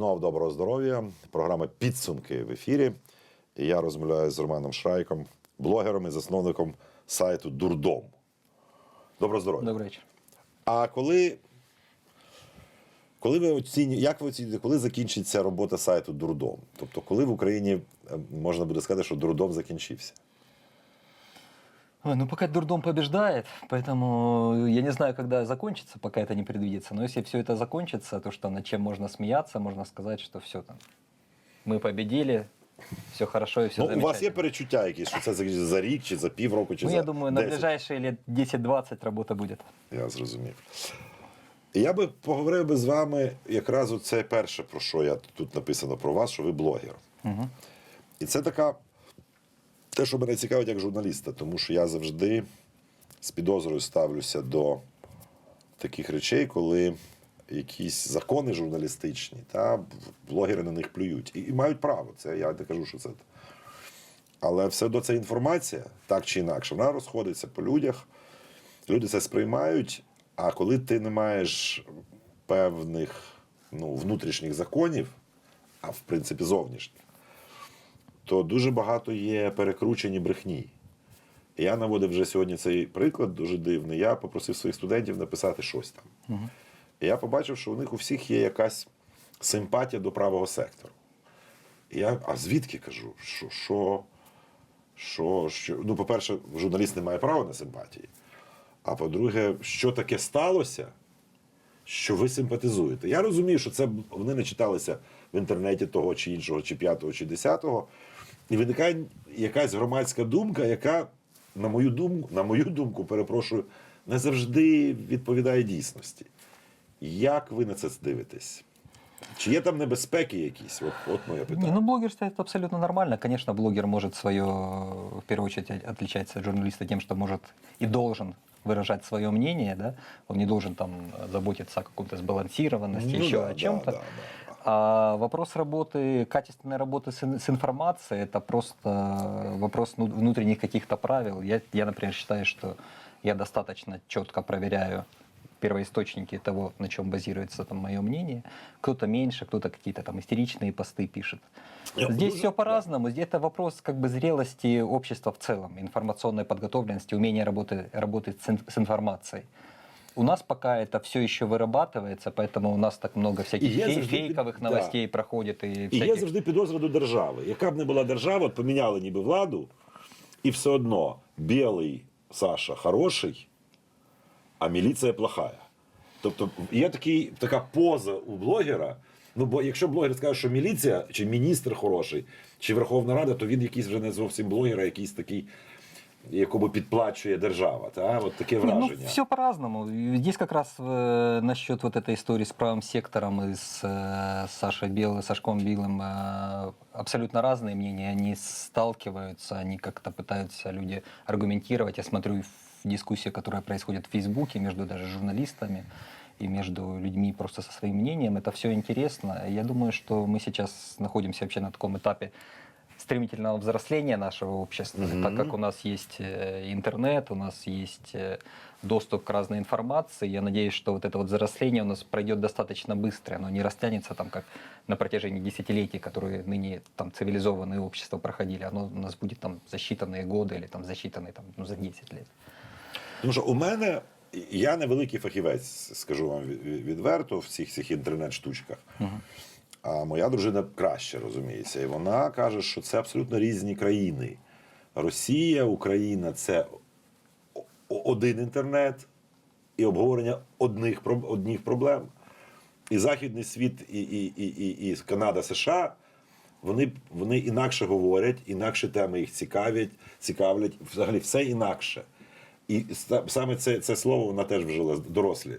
знов доброго здоров'я. Програма Підсумки в ефірі. І я розмовляю з Романом Шрайком, блогером і засновником сайту Дурдом. Доброго здоров'я. Добрий вечір. А коли, коли ви оцінюєте, як ви оцінюєте, коли закінчиться робота сайту Дурдом? Тобто, коли в Україні е, можна буде сказати, що Дурдом закінчився? Ой, ну пока дурдом побеждает, поэтому я не знаю, когда закончится, пока это не предвидится. Но если все это закончится, то что над чем можно смеяться, можно сказать, что все там. Мы победили, все хорошо и все ну, у вас є замечательно. перечуття якісь, що це закінчиться за рік, чи за півроку, чи Ну, за я думаю, на 10? ближайшие лет 10-20 работа будет. Я зрозумів. І Я би поговорив би з вами якраз це перше, про що я тут написано про вас, що ви блогер. Угу. І це така те, що мене цікавить як журналіста, тому що я завжди з підозрою ставлюся до таких речей, коли якісь закони журналістичні, та блогери на них плюють. І, і мають право. Це я не кажу, що це. Але все одно це інформація, так чи інакше, вона розходиться по людях. Люди це сприймають. А коли ти не маєш певних ну, внутрішніх законів, а в принципі зовнішніх, то дуже багато є перекручені брехні. Я наводив вже сьогодні цей приклад дуже дивний. Я попросив своїх студентів написати щось там. І я побачив, що у них у всіх є якась симпатія до правого сектору. Я, а звідки кажу? Що, що, що, що? Ну, по-перше, журналіст не має права на симпатії. А по-друге, що таке сталося, що ви симпатизуєте? Я розумію, що це вони не читалися в інтернеті того чи іншого, чи п'ятого, чи десятого. І виникає якась громадська думка, яка, на мою думку, на мою думку, перепрошую, не завжди відповідає дійсності. Як ви на це дивитесь? Чи є там небезпеки якісь? От, от моє питання. Ну блогерство это абсолютно нормально. Конечно, блогер может свое, в первую очередь, от- отличается от журналиста тем, что может и должен выражать свое мнение, да, он не должен там заботиться о каком-то сбалансированности, Ну еще да, о да, чем-то. да, да. А вопрос работы, качественной работы с, ин- с информацией, это просто вопрос ну, внутренних каких-то правил. Я, я, например, считаю, что я достаточно четко проверяю первоисточники того, на чем базируется там мое мнение. Кто-то меньше, кто-то какие-то там истеричные посты пишет. Я Здесь дуже- все по-разному. Здесь это вопрос как бы зрелости общества в целом, информационной подготовленности, умения работы, работать с, ин- с информацией. У нас пока это все еще вырабатывается, поэтому у нас так много всяких И я фей- завжди під- фейковых да. новостей проходит и І є всяких... завжди підозра до держави. Яка б не була держава, от поміняли ніби владу, і все одно білий Саша хороший, а міліція плохая. Тобто є такий, така поза у блогера. Ну, бо якщо блогер скаже, що міліція, чи міністр хороший, чи Верховна Рада, то він якийсь вже не зовсім блогер, а якийсь такий, якому підплачує держава. Та? От таке Не, ну, враження. все по-разному. И Здесь как раз э, насчет вот этой истории с правым сектором и с э, Сашей Белым, Сашком Билым э, абсолютно разные мнения. Они сталкиваются, они как-то пытаются люди аргументировать. Я смотрю в дискуссии, которая происходит в Фейсбуке между даже журналистами и между людьми просто со своим мнением. Это все интересно. Я думаю, что мы сейчас находимся вообще на таком этапе стремительного взросления нашего общества, Мгм. так как у нас есть э, интернет, у нас есть э, доступ к разной информации. Я надеюсь, что вот это вот взросление у нас пройдет достаточно быстро, оно не растянется там как на протяжении десятилетий, которые ныне там цивилизованные общества проходили. Оно у нас будет там за считанные годы или там за считанные там, ну, за 10 лет. Тому що у мене, я не великий фахівець, скажу вам від- від- відверто, в цих цих інтернет-штучках. А моя дружина краще розуміється. І вона каже, що це абсолютно різні країни. Росія, Україна це один інтернет і обговорення одних, одних проблем. І Західний світ, і, і, і, і, і Канада, США. Вони, вони інакше говорять, інакше теми їх цікавлять, цікавлять, взагалі все інакше. І саме це, це слово вона теж вжила дорослі.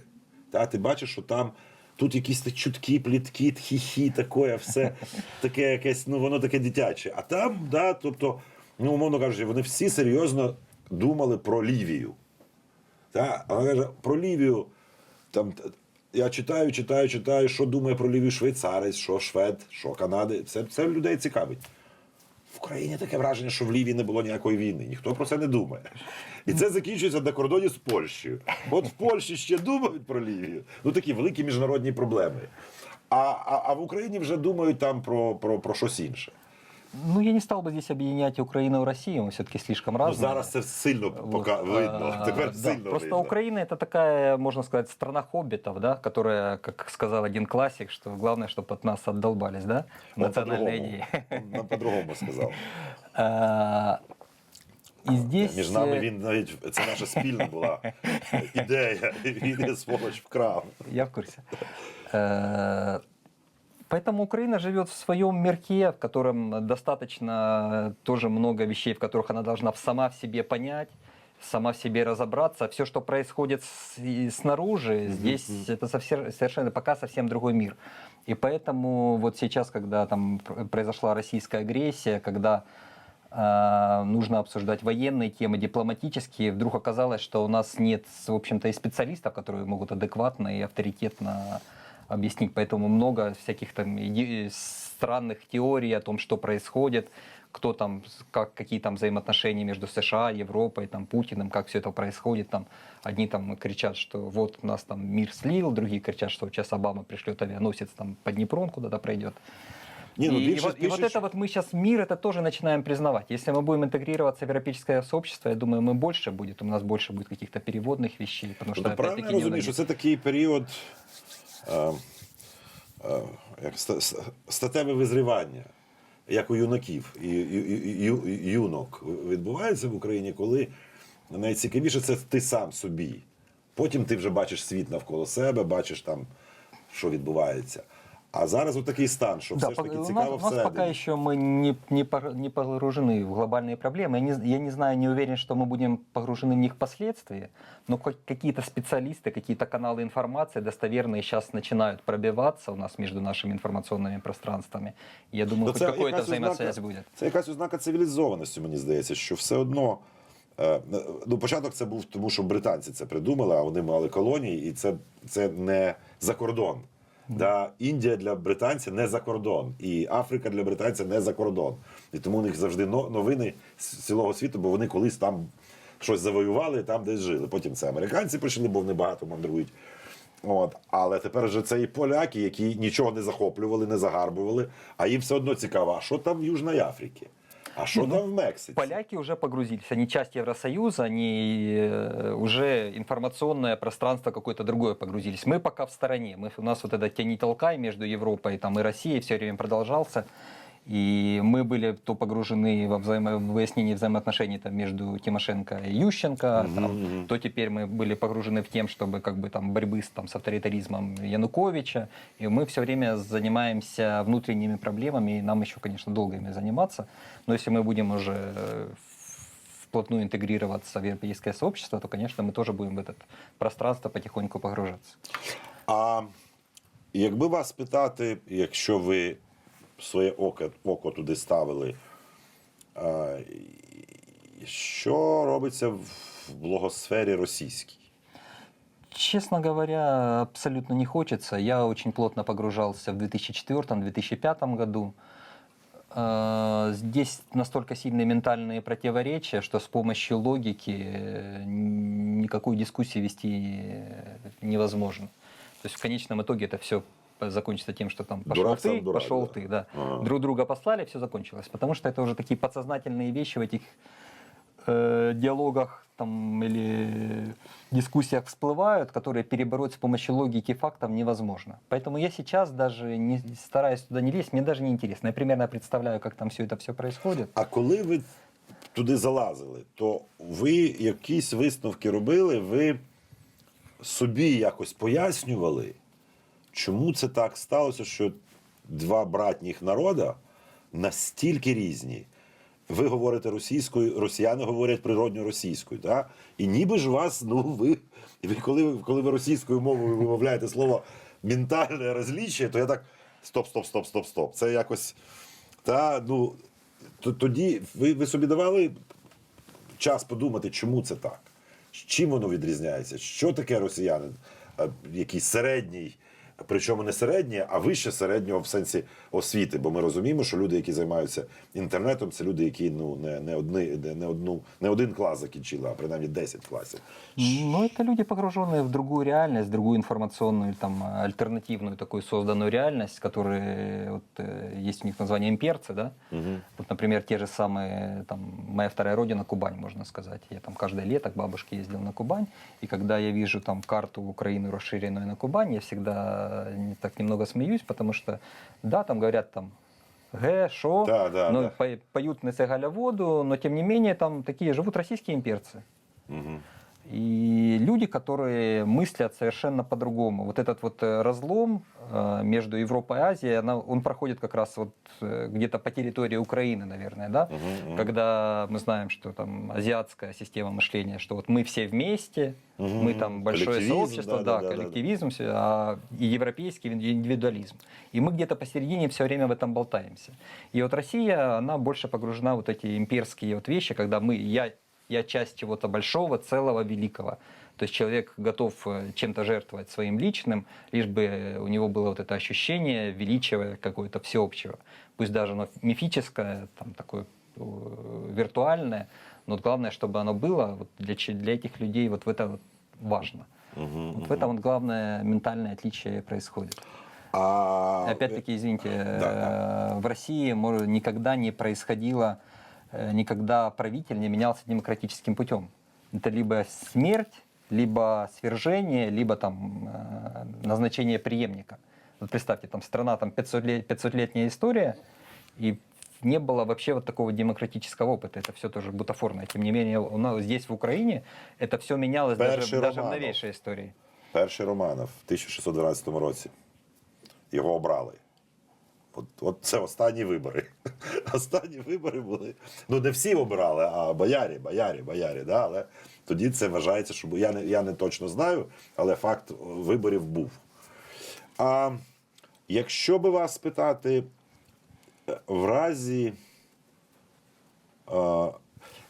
Та, ти бачиш, що там тут якісь чутки, плітки, тхі-хі, таке, все таке якесь, ну воно таке дитяче. А там, да, тобто, ну, умовно кажучи, вони всі серйозно думали про Лівію. Та? Вона каже, про Лівію. Там, я читаю, читаю, читаю, що думає про Лівію швейцарець, що швед, що Канади. Все, це людей цікавить. В Україні таке враження, що в Лівії не було ніякої війни. Ніхто про це не думає. І це закінчується на кордоні з Польщею. От в Польщі ще думають про Лівію. Ну такі великі міжнародні проблеми. А, а, а в Україні вже думають там про, про, про щось інше. Ну, я не стал бы здесь объединять Украину и Россию, мы все-таки слишком Ну, разные. зараз це сильно Вот, пока видно. а, Тепер да, сильно Просто видно. Украина это такая, можно сказать, страна хоббитов, да, которая, как сказал один классик, что главное, чтобы от нас отдолбались, да, Он национальные по-другому. идеи. Он по-другому сказав. А, И здесь... Між нами э, він навіть це наша спільна була ідея. і Він її, сволоч вкрав. Я в курсе. Э, Поэтому Украина живет в своем мирке, в котором достаточно тоже много вещей, в которых она должна сама в себе понять, сама в себе разобраться. Все, что происходит с- и снаружи, здесь это совсем- совершенно пока совсем другой мир. И поэтому вот сейчас, когда там пр- произошла российская агрессия, когда а, нужно обсуждать военные темы, дипломатические. Вдруг оказалось, что у нас нет, в общем-то, и специалистов, которые могут адекватно и авторитетно объяснить. Поэтому много всяких там иде- странных теорий о том, что происходит, кто там, с- как, какие там взаимоотношения между США, Европой, там, Путиным, как все это происходит. Там, одни там кричат, что вот у нас там мир слил, другие кричат, что сейчас Обама пришлет авианосец там по Днепрон куда-то пройдет. Ні, ну, и, и більшість вот, и вот пишуть, это вот мы сейчас мир это тоже начинаем признавать. Если мы будем интегрироваться в европейское сообщество, я думаю, мы больше будет, у нас больше будет каких-то переводных вещей, потому что Ну, правильно опять-таки я не розумію, що це такий період Е, е, статеве визрівання, як у юнаків і, юнок відбувається в Україні, коли найцікавіше це ти сам собі. Потім ти вже бачиш світ навколо себе, бачиш там, що відбувається. А зараз отакий стан, що Да, все ж по- таки у нас, цікаво у нас пока всередині. еще мы не, не, пор- не погружены в глобальные проблемы. Я не, я не знаю, не уверен, что мы будем погружены в них впоследствии, но как- какие-то специалисты, какие-то каналы информации достоверные сейчас начинают пробиваться у нас между нашими информационными пространствами. Я думаю, Ну, хоть це какая-то якась взаимосвязь ознака- будет. Це якась ознака цивілізованості, мені здається, що все одно. е, Ну, початок це був тому, що британці це придумали, а вони мали колонії, і це, це не за кордон. Да, Індія для британця не за кордон, і Африка для британця не за кордон. І тому у них завжди новини з цілого світу, бо вони колись там щось завоювали, там десь жили. Потім це американці прийшли, бо вони багато мандрують. От. Але тепер вже це і поляки, які нічого не захоплювали, не загарбували, а їм все одно цікаво, а що там в Южній Африці? А що там в Мексиці? Поляки уже погрузились, они часть Евросоюза, они э, уже информационное пространство какое-то другое погрузились. Мы пока в стороне, мы, у нас вот этот тяни-толкай между Европой там, и Россией все время продолжался. И мы были то погружены во взаимо- в выяснение взаимоотношений там, между Тимошенко и Ющенко, Мгм, там, мгм. то теперь мы были погружены в тем, чтобы как бы там борьбы с, там, с авторитаризмом Януковича. И мы все время занимаемся внутренними проблемами, и нам еще, конечно, долго ими заниматься. Но если мы будем уже э, вплотную интегрироваться в европейское сообщество, то, конечно, мы тоже будем в это пространство потихоньку погружаться. А якби вас питати, якщо ви своє око, око туди ставили, а, що робиться в блогосфері російській? Честно говоря, абсолютно не хочется. Я очень плотно погружался в 2004-2005 году. Э, Здесь настолько сильные ментальные противоречия, что с помощью логики э, никакую дискуссию вести э, невозможно. То есть в конечном итоге это все закончится тем, что там пошел Дурак сам ты, дурак, пошел да. ты, да. Ага. Друг друга послали, все закончилось. Потому что это уже такие подсознательные вещи в этих э, диалогах там, или дискуссиях всплывают, которые перебороть с помощью логики фактов невозможно. Поэтому я сейчас даже не стараюсь туда не лезть, мне даже не интересно. Я примерно представляю, как там все это все происходит. А коли ви туди залазили, то ви якісь висновки робили, ви собі якось пояснювали, чому це так сталося, що два братніх народа настільки різні. Ви говорите російською, росіяни говорять природньо російською. Да? І ніби ж вас, ну ви, ви коли, коли ви російською мовою вимовляєте слово ментальне розліччя, то я так стоп, стоп, стоп, стоп, стоп. Це якось. Та, ну, тоді ви, ви собі давали час подумати, чому це так? Чим воно відрізняється? Що таке росіянин, е, якийсь середній, Причому не середнє, а вище середнього в сенсі освіти. Бо ми розуміємо, що люди, які займаються інтернетом, це люди, які ну не, не, одни, не, не одну не один клас закінчили, а принаймні 10 класів. Ну, это люди, погруженные в другую реальность, другую информационную, там, альтернативную такую созданную реальность, которые, вот, э, есть у них название имперцы, да? Вот, например, те же самые, там, моя вторая родина, Кубань, можно сказать. Я там каждое лето к бабушке ездил на Кубань, и когда я вижу там карту Украины, расширенную на Кубань, я всегда так немного смеюсь, потому что, да, там говорят там, Г, шо, Да, да, но да. по- поют Несегаля воду, но тем не менее там такие живут российские имперцы. Угу. И люди, которые мыслят совершенно по-другому. Вот этот вот э, разлом э, между Европой и Азией, она- он проходит как раз вот э, где-то по территории Украины, наверное, да? Когда мы знаем, что там азиатская система мышления, что вот мы все вместе, Мгм. мы там большое Коллективизм, сообщество, да, да, да, да, да. коллективизм, всё, а, и европейский индивидуализм. И мы где-то посередине все время в этом болтаемся. И вот Россия, она больше погружена вот эти имперские вот вещи, когда мы, я, я часть чего-то большого, целого, великого. То есть человек готов э, чем-то жертвовать своим личным, лишь бы у него было вот это ощущение величия какое-то всеобщего. Пусть даже оно мифическое, там такое э, виртуальное, но вот главное, чтобы оно было вот для, для этих людей вот в это вот важно. Вот в этом вот главное ментальное отличие происходит. А Опять-таки, извините, да. э, в России может, никогда не происходило, никогда правитель не менялся демократическим путем. Это либо смерть, либо свержение, либо там э, назначение преемника. Вот представьте, там страна, там 500 лет, 500-летняя история, и не было вообще вот такого демократического опыта. Это все тоже бутафорное. Тем не менее, у нас здесь, в Украине, это все менялось даже, даже в Романов. новейшей истории. перший Романов в 1612 році. Його обрали. От, от це останні вибори. Останні вибори були. Ну, не всі обирали, а боярі, боярі, боярі. Да? Але тоді це вважається, що я не, я не точно знаю, але факт виборів був. А якщо би вас спитати, е, в разі. е,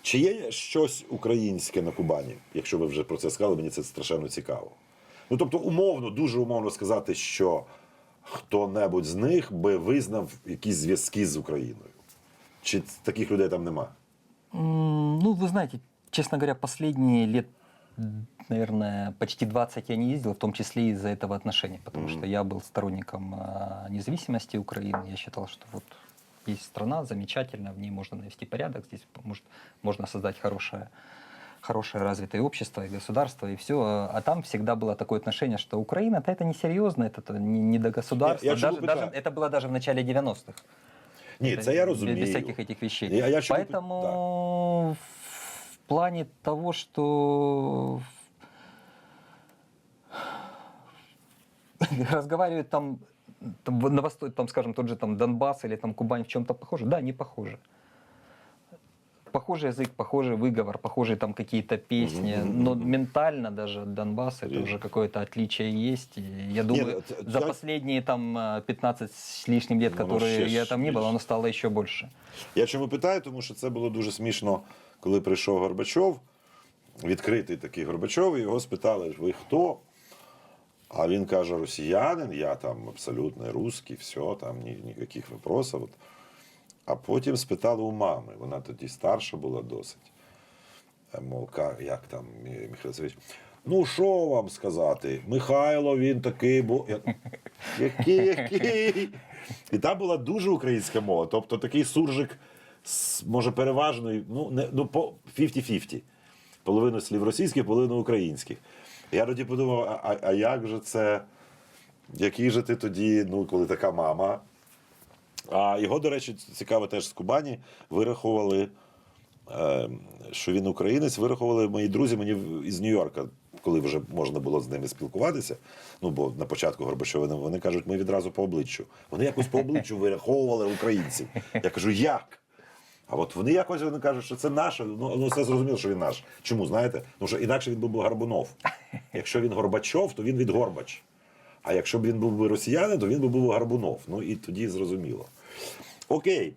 Чи є щось українське на Кубані? Якщо ви вже про це сказали, мені це страшенно цікаво. Ну тобто, умовно, дуже умовно сказати, що хто-небудь з них би визнав якісь зв'язки з Україною. Чи таких людей там нема? М, Ну, вы знаете, честно говоря, последние лет, м, наверное, почти 20 я не ездил, в том числе из-за этого отношения, потому Мгм. что я был сторонником а, независимости Украины. Я считал, что вот есть страна замечательная, в ней можно навести порядок, здесь может, можно создать хорошее хорошее развитое общество и государство, и все. А там всегда было такое отношение, что Украина-то это несерьезно, это то не, не до государства. Я- я даже, даже, это было даже в начале 90-х. Ні, це я розумію. Без всяких этих вещей. Я- я Поэтому в плане того, что разговаривают там, там на востоке, там, скажем, тот же там Донбасс или там Кубань в чем-то похоже, да, не похоже. Похожий язык, похожий выговор, похожие там какие-то песни, Мгм, мгм, но мгм. ментально даже Донбасс это Серьезно? уже какое-то отличие есть. И я думаю, ну, это- за я- последние там э, 15 с лишним лет, Ну, которые вообще я ж там не был, більше. оно стало еще больше. Я чому питаю, тому що це було дуже смішно, коли прийшов Горбачов, відкритий такий Горбачов, і його спитали, ви хто? А він каже: росіянин, я там абсолютно русський, все, там ні, ніяких вопросів. А потім спитали у мами, вона тоді старша була досить. Е, Мов, як там, Мі- Михайло Сергійович, ну що вам сказати? Михайло, він такий був. Який, який? І там була дуже українська мова. Тобто такий суржик, може, переважно, ну, не, ну по 50-50. Половину слів російських, половину українських. Я тоді подумав, а, а як же це? Який же ти тоді, ну, коли така мама? А його, до речі, цікаво теж з Кубані, вирахували, е, що він українець, вирахували мої друзі мені із Нью-Йорка, коли вже можна було з ними спілкуватися. Ну, бо на початку Горбачова вони- кажуть, ми відразу по обличчю. Вони якось по обличчю вираховували українців. Я кажу, як? А от вони якось вони кажуть, що це наше. Ну, ну все зрозуміло, що він наш. Чому, знаєте? Тому що інакше він був Горбунов. Якщо він Горбачов, то він від Горбач. А якщо б він був би росіянин, то він би був Горбунов. Ну і тоді зрозуміло. Окей.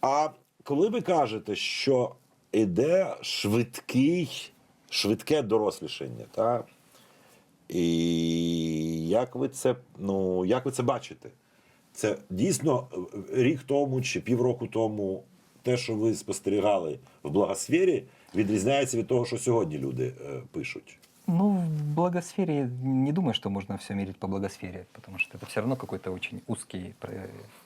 А коли ви кажете, що іде швидкий, швидке дорослішання, та? І як ви це, ну, як ви це бачите? Це дійсно е, рік тому чи півроку тому те, що ви спостерігали в благосфері, відрізняється від того, що сьогодні люди е, пишуть. Ну, в благосфере не думаю, что можно все мерить по благосфере, потому что это все равно какой-то очень узкий, про-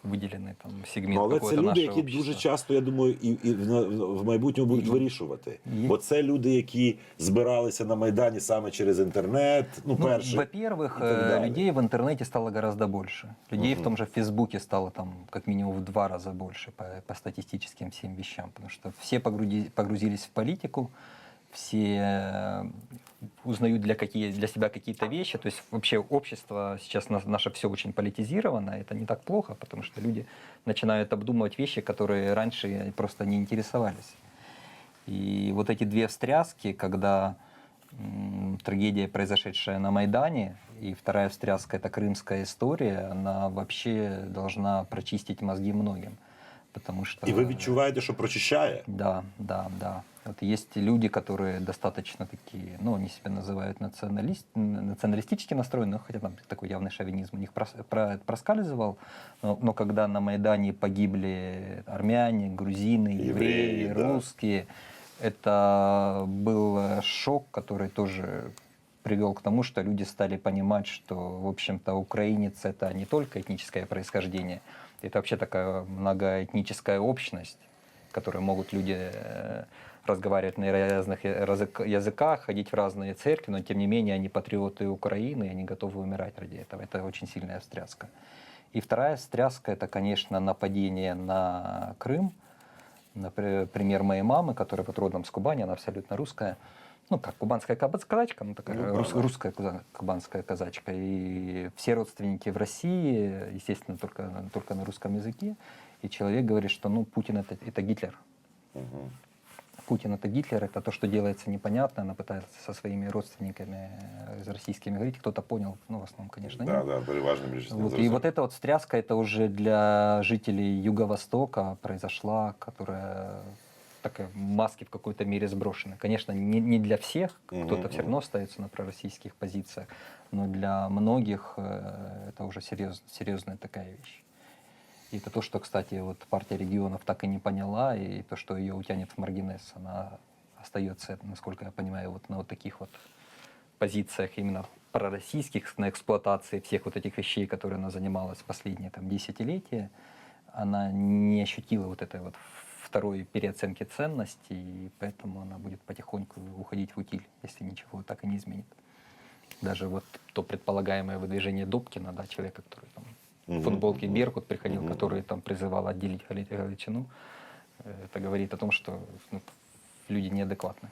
выделенный там сегмент Ну, але це какого-то люди, нашего які общества. дуже часто, я думаю, і, і в, в майбутньому будуть І- вирішувати. і- Бо це люди, які збиралися на Майдані саме через інтернет. Ну, Ну, перше. во-первых, и так э, далее. людей в интернете стало гораздо больше. Людей Мгм. в том же Фейсбуке стало там как минимум в два раза больше по, по статистическим всем вещам, потому что все погрузи- погрузились в политику, все э, узнают для, какие, для себя какие-то вещи. То есть вообще общество сейчас на- наше все очень политизировано. Это не так плохо, потому что люди начинают обдумывать вещи, которые раньше просто не интересовались. И вот эти две встряски, когда трагедия, произошедшая на Майдане, и вторая встряска – это крымская история, она вообще должна прочистить мозги многим. Потому что... І ви відчуваєте, що прочищає? Да, да, да. Вот есть люди, которые достаточно такие, ну, они себя называют националист, националистически настроены, хотя там такой явный шовинизм у них прос- про- проскальзывал, но, но когда на Майдане погибли армяне, грузины, евреи, Евреи, да. русские, это был э, шок, который тоже привел к тому, что люди стали понимать, что, в общем-то, украинец это не только этническое происхождение, это вообще такая многоэтническая общность, в которой могут люди э, разговаривать на разных я- разык- языках, ходить в разные церкви, но тем не менее они патриоты Украины, и они готовы умирать ради этого. Это очень сильная встряска. И вторая встряска это, конечно, нападение на Крым. Например, моей мамы, которая вот родом с Кубани, она абсолютно русская. Ну, как кубанская каба- казачка, ну, такая Ну, да, рус- да. русская куза- кубанская казачка. И все родственники в России, естественно, только, только на русском языке. И человек говорит, что ну, Путин это, это Гитлер. Угу. Путин это Гитлер, это то, что делается непонятно. Она пытается со своими родственниками э, из российскими говорить. Кто-то понял, ну, в основном, конечно, Да, нет. да, переважно більшість не Вот, и зрозуміла. вот эта вот встряска, это уже для жителей Юго-Востока произошла, которая такая маски в какой-то мере сброшены. Конечно, не, не для всех, кто-то все равно остается на пророссийских позициях, но для многих э, это уже серьез, серьезная такая вещь. И это то, что, кстати, вот партия регионов так и не поняла, и то, что ее утянет в маргинес, она остается, насколько я понимаю, вот на вот таких вот позициях именно пророссийских, на эксплуатации всех вот этих вещей, которые она занималась последние там, десятилетия, она не ощутила вот этой вот второй переоценки ценностей, и поэтому она будет потихоньку уходить в утиль, если ничего так и не изменит. Даже вот то предполагаемое выдвижение Добкина, да, человека, который там Мгм, в футболке мгм. Беркут приходил, Мгм. который там призывал отделить Гали- Галичину, э, это говорит о том, что ну, люди неадекватны.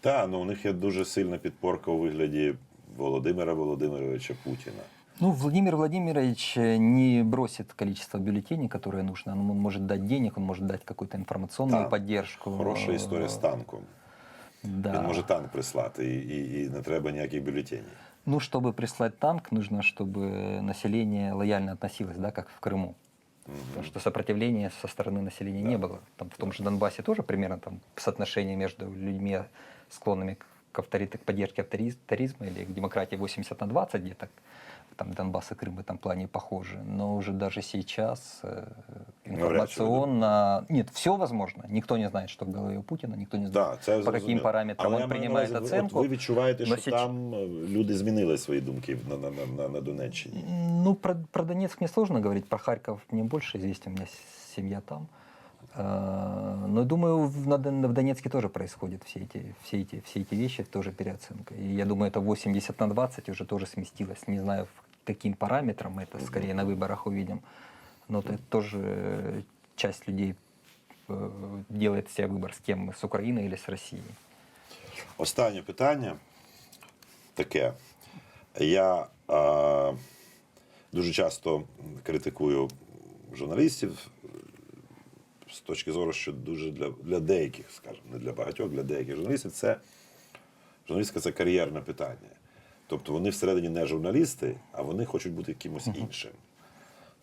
Та, ну у них є дуже сильна підпорка у вигляді Володимира Володимировича Путіна. Ну, Владимир Владимирович э, не бросит количество бюллетеней, которое нужно. Он может дать денег, он может дать какую-то информационную Да. поддержку. Хороша історія з танком. Да. Він може танк прислати, і, і, і не треба ніяких бюлетенів. Ну, чтобы прислать танк, нужно, чтобы население лояльно относилось, да, как в Крыму. Потому что сопротивления со стороны населения не было. Там в том же Донбассе тоже примерно там соотношение между людьми, склонными к, авторит- к поддержке авторитаризма или к демократии 80 на 20 где-то. Там Донбасс и Крым в этом плане похожи. Но уже даже сейчас э, Навряд чи информационно... Нет, все возможно. Никто не знает, что в голове у Путина, никто не знает, Да, це по каким зрозуміло. параметрам Але он я маю на принимает увазі, оценку. От ви відчуваєте, но що сеч- там е, люди змінили свої думки на, на, на, на, на Донеччині. Ну, про, про Донецк мне сложно говорить, про Харьков мне больше известен, у меня с- семья там. Э, Но думаю, в, на Дон- в Донецке тоже происходят все эти, все, эти, все эти вещи, тоже переоценка. И я думаю, это 80 на 20 уже тоже сместилось. Не знаю, в каким параметрам мы это скорее на выборах увидим. Но это тоже э, часть людей э, делает себе выбор, с кем, с Украиной или с Россией. Останнє питання таке. Я е, дуже часто критикую журналістів е, з точки зору, що дуже для, для деяких, скажімо, не для багатьох, для деяких журналістів це журналістика це кар'єрне питання. Тобто вони всередині не журналісти, а вони хочуть бути кимось іншим.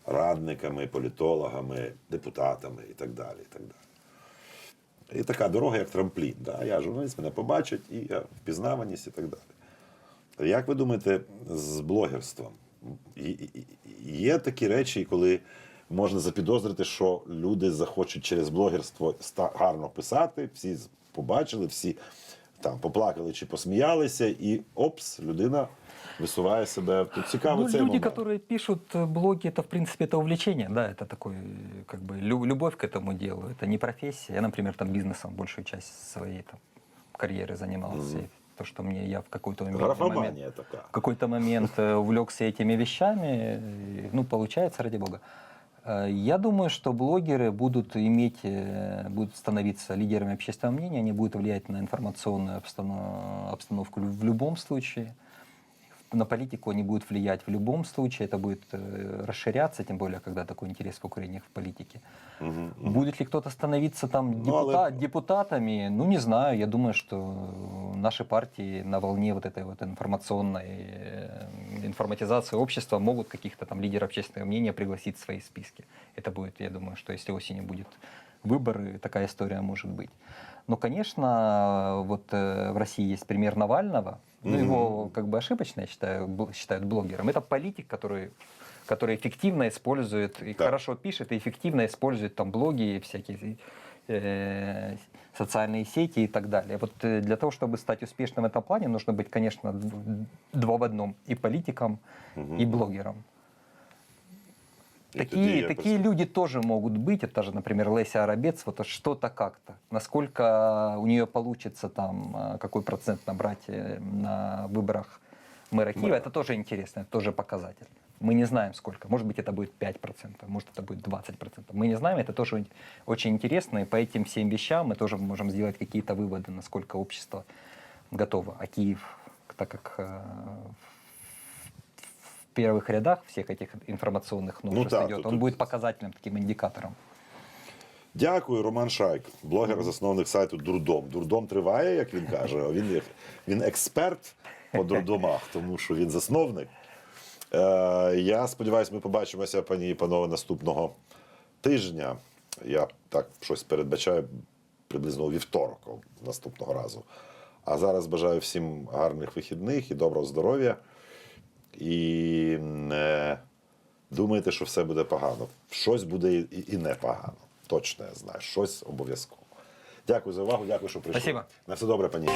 Радниками, політологами, депутатами і так далі. І так далі. І така дорога, як трамплін. Да? Я журналіст, мене побачать, і я впізнаваність і так далі. Як ви думаєте, з блогерством? Є такі речі, коли можна запідозрити, що люди захочуть через блогерство ста- гарно писати, всі з- побачили, всі там поплакали чи посміялися, і опс, людина висуває себе. Тут цікавий Ну, цей люди, момент. которые пишут э, блоги, это, в принципе, это увлечение, да, это такой, э, как бы, лю- любовь к этому делу, это не профессия. Я, например, там бизнесом большую часть своей там, карьеры занимался. И То, что мне я в какой-то момент, момент, Графоманія така. в какой-то момент э, увлекся этими вещами, э, ну, получается, ради бога. Э, Я думаю, что блогеры будут иметь, э, будут становиться лидерами общественного мнения, они будут влиять на информационную обстанов- обстановку в любом случае. На политику они будут влиять в любом случае, это будет э, расширяться, тем более, когда такой интерес к Украине в политике. Мгм. Будет ли кто-то становиться там Ну, але- депута- депутатами? Ну, не знаю. Я думаю, что наши партии на волне вот этой вот информационной э, информатизации общества могут каких-то там лидеров общественного мнения пригласить в свои списки. Это будет, я думаю, что если осенью будет выборы, такая история может быть. Но, конечно, вот э, в России есть пример Навального. Ну, Мгм. его как бы ошибочно, я считаю, бл- считают блогером. Это политик, который который эффективно использует и Да. хорошо пишет, и эффективно использует там блоги, всякие э, социальные сети и так далее. Вот э, для того, чтобы стать успешным в этом плане, нужно быть, конечно, д- два в одном. И политиком, Мгм. и блогером. Такие, такие люди тоже могут быть. Это же, например, Леся Арабец, вот что-то как-то. Насколько у нее получится там, э, какой процент набрать э, на выборах мэра Киева, Мэра. это тоже интересно, это тоже показатель. Мы не знаем сколько. Может быть, это будет 5%, может, это будет 20%. Мы не знаем, это тоже очень интересно. И по этим всем вещам мы тоже можем сделать какие-то выводы, насколько общество готово. А Киев, так как э, первых рядах всех этих информационных новшеств так, идет, тут- он тут- будет показательным таким индикатором. Дякую, Роман Шайк, блогер, засновник сайту Дурдом. Дурдом триває, як він каже. а Він, є- він експерт по дурдомах, тому що він засновник. Е, я сподіваюся, ми побачимося, пані і панове, наступного тижня. Я так щось передбачаю приблизно у вівторок наступного разу. А зараз бажаю всім гарних вихідних і доброго здоров'я. І не думайте, що все буде погано. Щось буде і, і не погано. Точно я знаю. Щось обов'язково. Дякую за увагу, дякую, що прийшли. Спасибо. На все добре, пані.